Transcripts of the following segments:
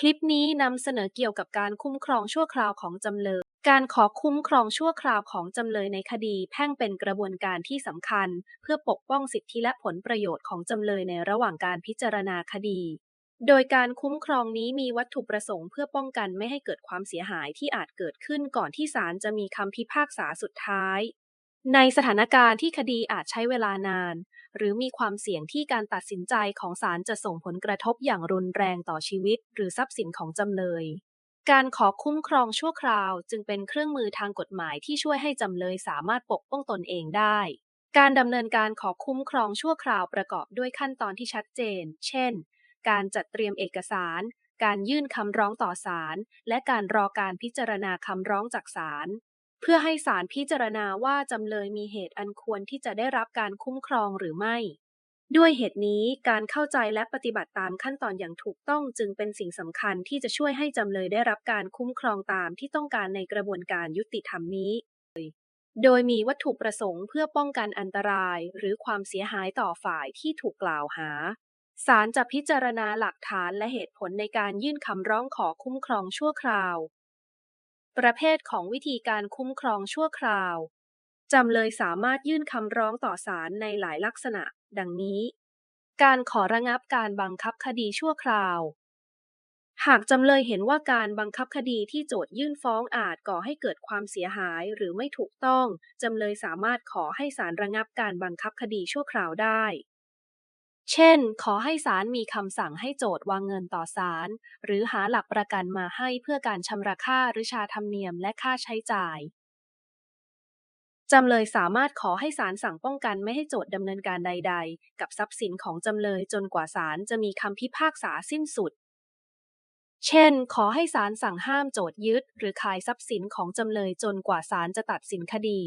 คลิปนี้นำเสนอเกี่ยวกับการคุ้มครองชั่วคราวของจำเลย การขอคุ้มครองชั่วคราวของจำเลยในคดีแพ่งเป็นกระบวนการที่สำคัญ เพื่อปกป้องสิทธิและผลประโยชน์ของจำเลยในระหว่างการพิจารณาคดี โดยการคุ้มครองนี้มีวัตถุประสงค์เพื่อป้องกันไม่ให้เกิดความเสียหายที่อาจเกิดขึ้นก่อนที่ศาลจะมีคำพิพากษาสุดท้าย ในสถานการณ์ที่คดีอาจใช้เวลานาน หรือมีความเสี่ยงที่การตัดสินใจของศาลจะส่งผลกระทบอย่างรุนแรงต่อชีวิต หรือทรัพย์สินของจำเลย การขอคุ้มครองชั่วคราวจึงเป็นเครื่องมือทางกฎหมายที่ช่วยให้จำเลยสามารถปกป้องตนเองได้ การดำเนินการขอคุ้มครองชั่วคราวประกอบด้วยขั้นตอนที่ชัดเจน เช่น การจัดเตรียมเอกสาร การยื่นคำร้องต่อศาลและการรอการพิจารณาคำร้องจากศาล เพื่อให้ศาลพิจารณาว่าจำเลยมีเหตุอันควรที่จะได้รับการคุ้มครองหรือไม่ ด้วยเหตุนี้การเข้าใจและปฏิบัติตามขั้นตอนอย่างถูกต้องจึงเป็นสิ่งสำคัญที่จะช่วยให้จำเลยได้รับการคุ้มครองตามที่ต้องการในกระบวนการยุติธรรมนี้ โดยมีวัตถุประสงค์เพื่อป้องกันอันตราย หรือความเสียหายต่อฝ่ายที่ถูกกล่าวหาศาลจะพิจารณาหลักฐานและเหตุผลในการยื่นคำร้องขอคุ้มครองชั่วคราว ประเภทของวิธีการคุ้มครองชั่วคราว จำเลยสามารถยื่นคำร้องต่อศาลในหลายลักษณะ ดังนี้ การขอระงับการบังคับคดีชั่วคราว หากจำเลยเห็นว่าการบังคับคดีที่โจทยื่นฟ้องอาจก่อให้เกิดความเสียหายหรือไม่ถูกต้อง จำเลยสามารถขอให้ศาลระงับการบังคับคดีชั่วคราวได้ เช่น ขอให้ศาลมีคำสั่งให้โจทวางเงินต่อศาลหรือหาหลักประกันมาให้เพื่อการชำระค่าหรือชาธรรมเนียมและค่าใช้จ่าย จำเลยสามารถขอให้ศาลสั่งป้องกันไม่ให้โจทย์ดำเนินการใด ๆ กับทรัพย์สินของจำเลยจนกว่าศาลจะมีคำพิพากษาสิ้นสุด เช่น ขอให้ศาลสั่งห้ามโจทยึด หรือขายทรัพย์สินของจำเลยจนกว่าศาลจะตัดสินคดี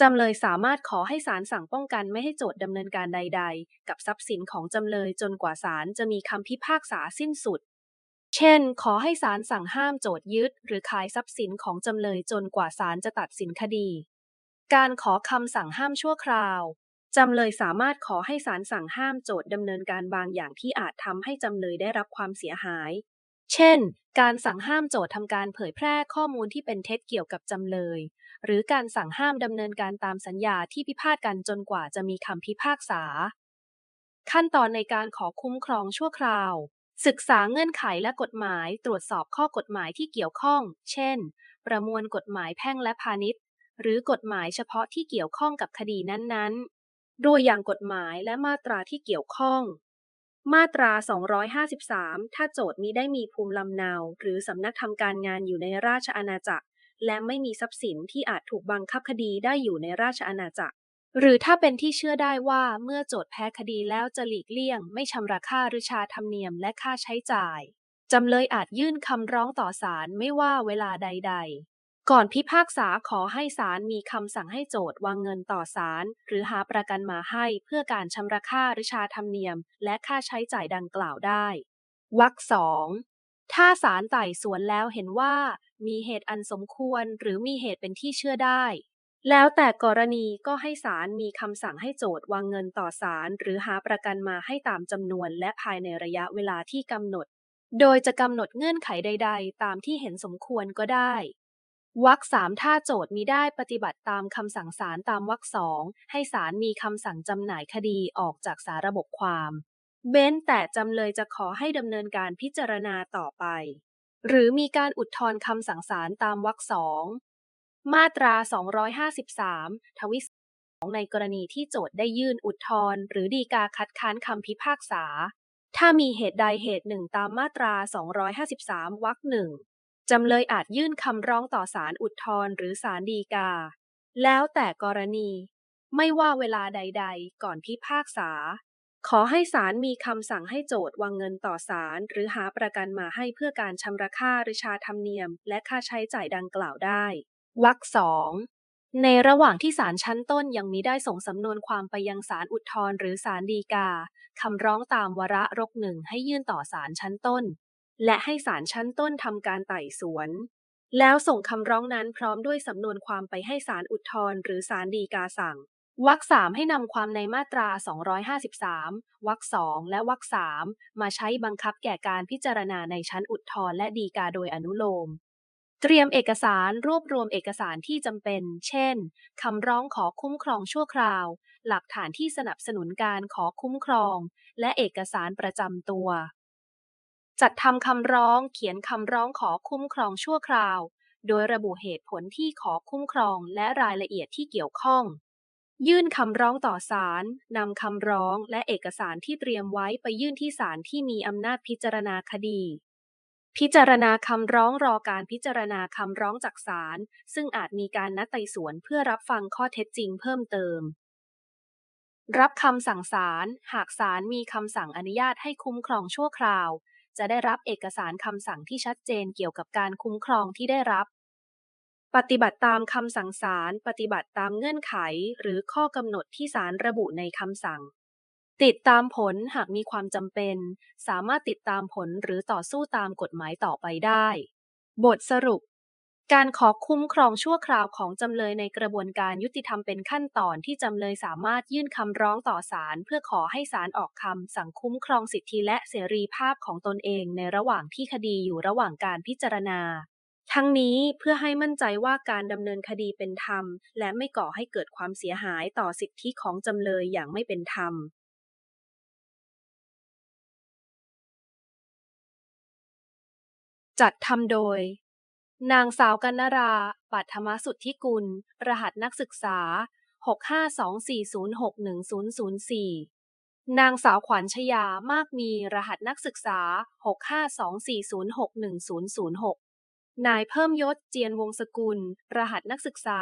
จำเลยสามารถขอให้ศาลสั่งป้องกันไม่ให้โจทย์ดำเนินการใด ๆ กับทรัพย์สินของจำเลยจนกว่าศาลจะมีคำพิพากษาสิ้นสุด เช่น ขอให้ศาลสั่งห้ามโจทยึด หรือขายทรัพย์สินของจำเลยจนกว่าศาลจะตัดสินคดี การขอคำสั่งห้ามชั่วคราวจำเลยสามารถขอให้ศาลสั่งห้ามโจทย์ดำเนินการบางอย่างที่อาจทำให้จำเลยได้รับความเสียหาย เช่น การสั่งห้ามโจทย์ทำการเผยแพร่ข้อมูลที่เป็นเท็จเกี่ยวกับจำเลย หรือการสั่งห้ามดำเนินการตามสัญญาที่พิพาทกันจนกว่าจะมีคำพิพากษา ขั้นตอนในการขอคุ้มครองชั่วคราว ศึกษาเงื่อนไขและกฎหมาย ตรวจสอบข้อกฎหมายที่เกี่ยวข้อง เช่น ประมวลกฎหมายแพ่งและพาณิชย์ หรือกฎหมายเฉพาะที่เกี่ยวข้องกับคดีนั้นๆ โดยอย่างกฎหมายและมาตราที่เกี่ยวข้อง มาตรา 253 ถ้าโจทย์มิได้มีภูมิลำเนา หรือสำนักทำการงานอยู่ในราชอาณาจักร และไม่มีทรัพย์สินที่อาจถูกบังคับคดีได้อยู่ในราชอาณาจักร หรือถ้าเป็นที่เชื่อได้ว่าเมื่อโจทย์แพ้คดีแล้วจะหลีกเลี่ยง ไม่ชำระค่าหรือชาธรรมเนียมและค่าใช้จ่ายจำเลยอาจยื่นคำร้องต่อศาลไม่ว่าเวลาใดๆ ก่อนพิพากษาขอให้ศาลมีคำสั่งให้โจทย์วางเงินต่อศาลหรือหาประกันมาให้เพื่อการชำระค่าหรือชาธรรมเนียม และค่าใช้จ่ายดังกล่าวได้วรรคสองถ้าศาลไต่สวนแล้วเห็นว่า มีเหตุอันสมควรหรือมีเหตุเป็นที่เชื่อได้ แล้วแต่กรณีก็ให้ศาลมีคำสั่งให้โจทย์วางเงินต่อศาลหรือหาประกันมาให้ตามจำนวนและภายในระยะเวลาที่กำหนด โดยจะกำหนดเงื่อนไขใด ๆ ตามที่เห็นสมควรก็ได้ วรรคสามถ้าโจทย์มีได้ปฏิบัติตามคำสั่งศาลตามวรรคสองให้ศาลมีคำสั่งจำหน่ายคดีออกจากสาระบบความเบ้นแต่จำเลยจะขอให้ดำเนินการพิจารณาต่อไป หรือมีการอุทธรณ์คำสั่งศาลตามวรรคสองมาตรา 253 ทวิสองในกรณีที่โจทย์ได้ยื่นอุทธรณ์หรือดีกาคัดค้านคำพิพากษา ถ้ามีเหตุใดเหตุหนึ่งตามมาตรา 253 วรรคหนึ่ง จำเลยอาจยื่นคำร้องต่อศาลอุทธรณ์หรือศาลฎีกา แล้วแต่กรณี ไม่ว่าเวลาใด ๆ ก่อนพิพากษา ขอให้ศาลมีคำสั่งให้โจทวางเงินต่อศาลหรือหาประกันมาให้เพื่อการชำระค่าหรือชาธรรมเนียม และค่าใช้จ่ายดังกล่าวได้วรรคสองในระหว่างที่ศาลชั้นต้นยังมิได้ส่งสำนวนความไปยังศาลอุทธรณ์หรือศาลฎีกา คำร้องตามวาระรกหนึ่งให้ยื่นต่อศาลชั้นต้น และให้ศาลชั้นต้นทำการไต่สวน แล้วส่งคำร้องนั้นพร้อมด้วยสำนวนความไปให้ศาลอุทธรณ์หรือศาลฎีกาสั่งวรรคสามให้นำความในมาตรา 253 วรรคสองและวรรคสามมาใช้บังคับแก่การพิจารณาในชั้นอุทธรณ์และฎีกาโดยอนุโลม เตรียมเอกสารรวบรวมเอกสารที่จำเป็น เช่น คำร้องขอคุ้มครองชั่วคราว หลักฐานที่สนับสนุนการขอคุ้มครอง และเอกสารประจำตัว จัดทำคำร้องเขียนคำร้องขอคุ้มครองชั่วคราว โดยระบุเหตุผลที่ขอคุ้มครองและรายละเอียดที่เกี่ยวข้อง ยื่นคำร้องต่อศาลนำคำร้องและเอกสารที่เตรียมไว้ไปยื่นที่ศาลที่มีอำนาจพิจารณาคดี พิจารณาคำร้องรอการพิจารณาคำร้องจากศาลซึ่งอาจมีการนัดไต่สวนเพื่อรับฟังข้อเท็จจริงเพิ่มเติมรับคำสั่งศาลหากศาลมีคำสั่งอนุญาตให้คุ้มครองชั่วคราว จะได้รับเอกสารคำสั่งที่ชัดเจนเกี่ยวกับการคุ้มครองที่ได้รับ ปฏิบัติตามคำสั่งศาลปฏิบัติตามเงื่อนไข หรือข้อกำหนดที่ศาลระบุในคำสั่ง ติดตามผลหากมีความจำเป็น สามารถติดตามผลหรือต่อสู้ตามกฎหมายต่อไปได้ บทสรุป การขอคุ้มครองชั่วคราวของจำเลยในกระบวนการยุติธรรมเป็นขั้นตอนที่จำเลยสามารถยื่นคำร้องต่อศาลเพื่อขอให้ศาลออกคำสั่งคุ้มครองสิทธิและเสรีภาพของตนเองในระหว่างที่คดีอยู่ระหว่างการพิจารณา ทั้งนี้เพื่อให้มั่นใจว่าการดำเนินคดีเป็นธรรม และไม่ก่อให้เกิดความเสียหายต่อสิทธิของจำเลยอย่างไม่เป็นธรรมจัดทำโดย นางสาวกันนรา ปัทมสุทธิกุล รหัสนักศึกษา 652406004 นางสาวขวัญชยามากมี รหัสนักศึกษา 652406006 นายเพิ่มยศเจียนวงศกุล รหัสนักศึกษา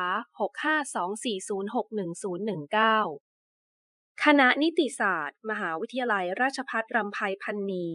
652406019 คณะนิติศาสตร์ มหาวิทยาลัยราชภัฏรำไพพันนี